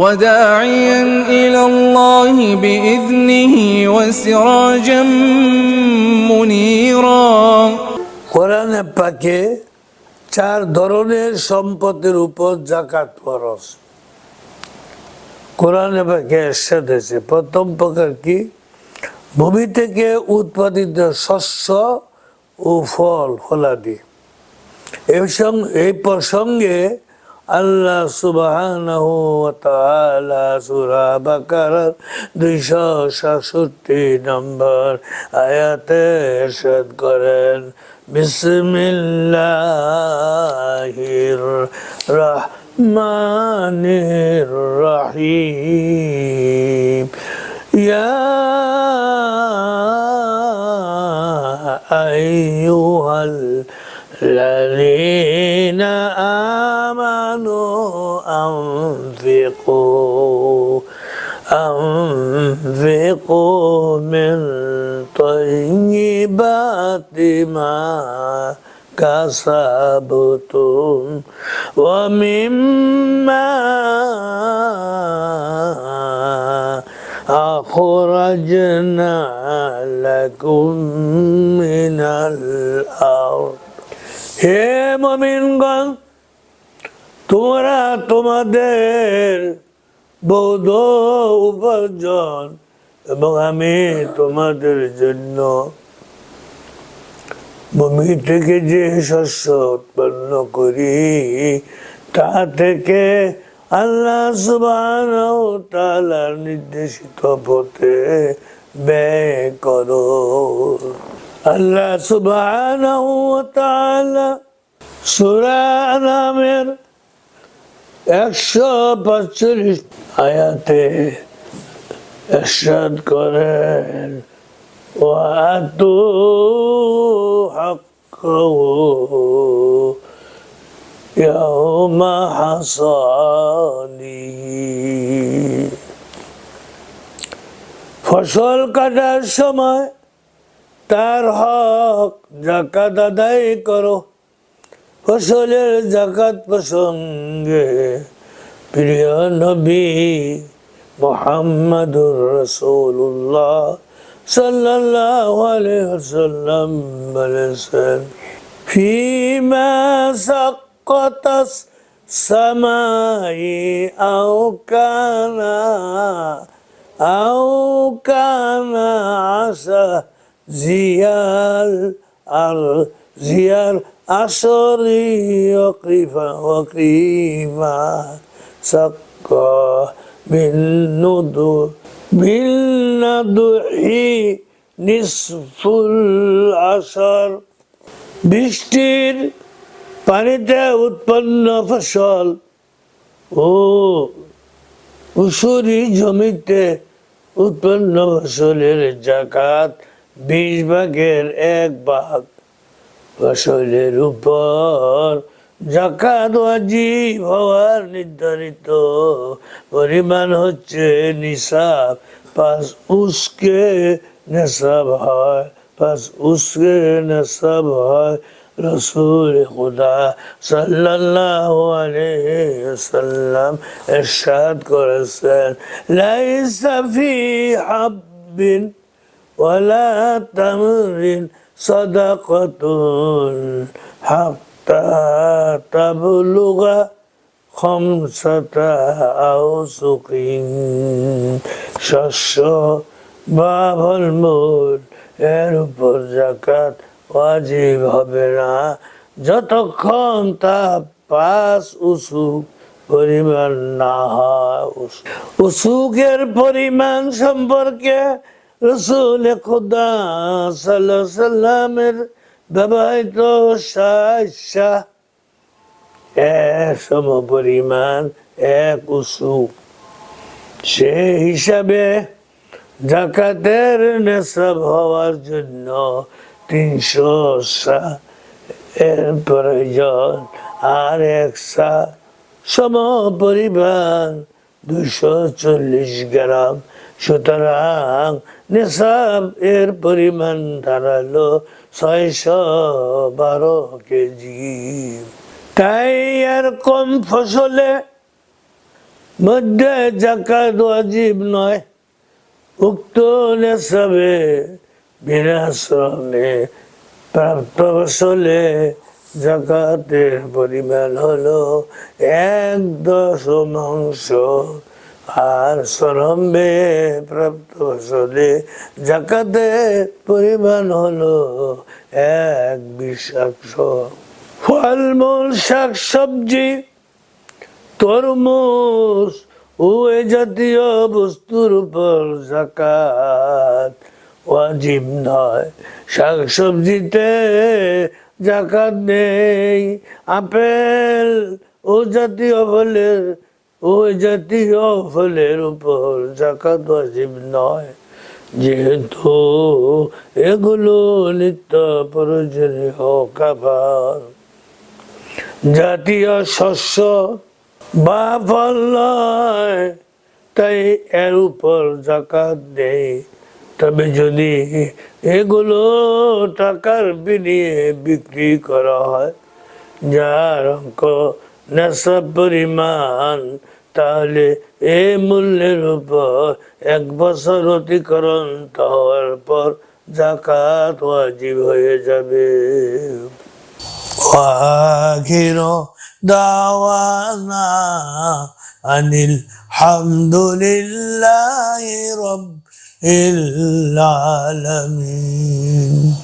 وداعيا إلى الله بإذنه وسراجا منيرا কোরআনে পাকে চার ধরনের সম্পদের উপর জাকাত ফরজ কোরআনে পাকে এরশাদ হয়েছে প্রথম প্রকার কি ভূমি থেকে উৎপাদিত শস্য ও ফল ফলাদি এই সঙ্গে এই প্রসঙ্গে আল্লাহ সুবহানাহু ওয়া তাআলা সূরা বাকারার 267 নম্বর আয়াতে ইরশাদ করেন বিসমিল্লাহির রহমানির রহিম ইয়া আইয়ুহাল الذين أنفقوا أنفقوا من طيبات ما كسبتم ومما أخرجنا لكم من الأرض হে মমিনগণ তোমরা তোমাদের বৌদ্ধ উপার্জন এবং আমি তোমাদের জন্য ভূমি থেকে যে শস্য উৎপন্ন করি, তা থেকে আল্লাহ ওয়া নির্দেশিত পথে ব্যয় করো। আল্লাহ তাআলা সূরা আনামের একশো পাঁচচল্লিশ আয়াতে এরশাদ করেন হাক্কাহু ইয়াউমা হাসাদিহি ফসল কাটার সময় তার হক জাকাত আদায় করো। ফসলের জাকাত প্রসঙ্গে প্রিয় নবী মোহাম্মদুর রসুল্লাহ সাল্লাল্লাহু আলাইহি বলেছেন, ফিমা সাক্কাতাস সামাই আও কানা, আও আসা জিয়াল আর জিয়াল আসরি ওকিফা ওকিমা সাক্কা বিন্নুদু বিন্নাদুহি নিসফুল আসর। বৃষ্টির পানিতে উৎপন্ন ফসল ও উসুরি জমিতে উৎপন্ন ফসলের জাকাত বিশ ভাগের এক ভাগ। ফসলের উপর জাকাত ওয়াজিব হওয়ার নির্ধারিত পরিমাণ হচ্ছে নিসাব। পাঁচ উসকে নেশাব হয়, পাঁচ উসকে নেশাব হয় রসুল খুদা সাল্লাল্লাহু আলাইহি ওয়াসাল্লাম ইরশাদ করেছেন। লাইসা ফি হাব্বিন ওয়ালা তামরিন হাত্তা তাবলুগা খমসাতা আও সুকিন শস্য বা ফলমূল এর উপর জাকাত ওয়াজিব হবে না। যতক্ষণ তা পাঁচ উসুক পরিমাণ না হয়। উস- উসুকের পরিমাণ সম্পর্কে রসুল খুদা সাল্লামের ব্যবহৃত সম পরিমাণ এক উসু। সে হিসাবে জাকাতের নেশাব হওয়ার জন্য তিনশো এর প্রয়োজন, আর এক সা সম পরিমাণ দুশো চল্লিশ গ্রাম। সুতরাং নেশাব এর পরিমাণ দাঁড়াল ছয়শো বারো কেজি। তাই আর কম ফসলে মধ্যে জাকাত ওয়াজিব নয়। উক্ত নেশাবে বিনাশ্রমে প্রাপ্ত ফসলে জাকাতের পরিমাণ হলো এক দশমাংশ। আর শ্রমে প্রাপ্ত ফসলে জাকাতের পরিমাণ হলো এক বিশাংশ ফলমূল শাক, সবজি, তরমুজ ও এ জাতীয় বস্তুর উপর জাকাত ওয়াজিব নয়। শাক সবজিতে জাকাত নেই, আপেল ও জাতীয় ফলের ও জাতীয় ফলের উপর জাকাত ওয়াজিব নয়। যেহেতু এগুলো নিত্য প্রয়োজনীয় খাবার। জাতীয় শস্য বা ফল নয়, তাই এর উপর জাকাত দেয় তবে যদি এগুলো টাকার বিনিয়ে বিক্রি করা হয়, যার অঙ্ক নেশা পরিমাণ তাহলে এই মূল্যের উপর এক বছর অতিক্রম হওয়ার পর জাকাত ওয়াজিব হয়ে যাবে وآخر دعوانا أن الحمد لله رب العالمين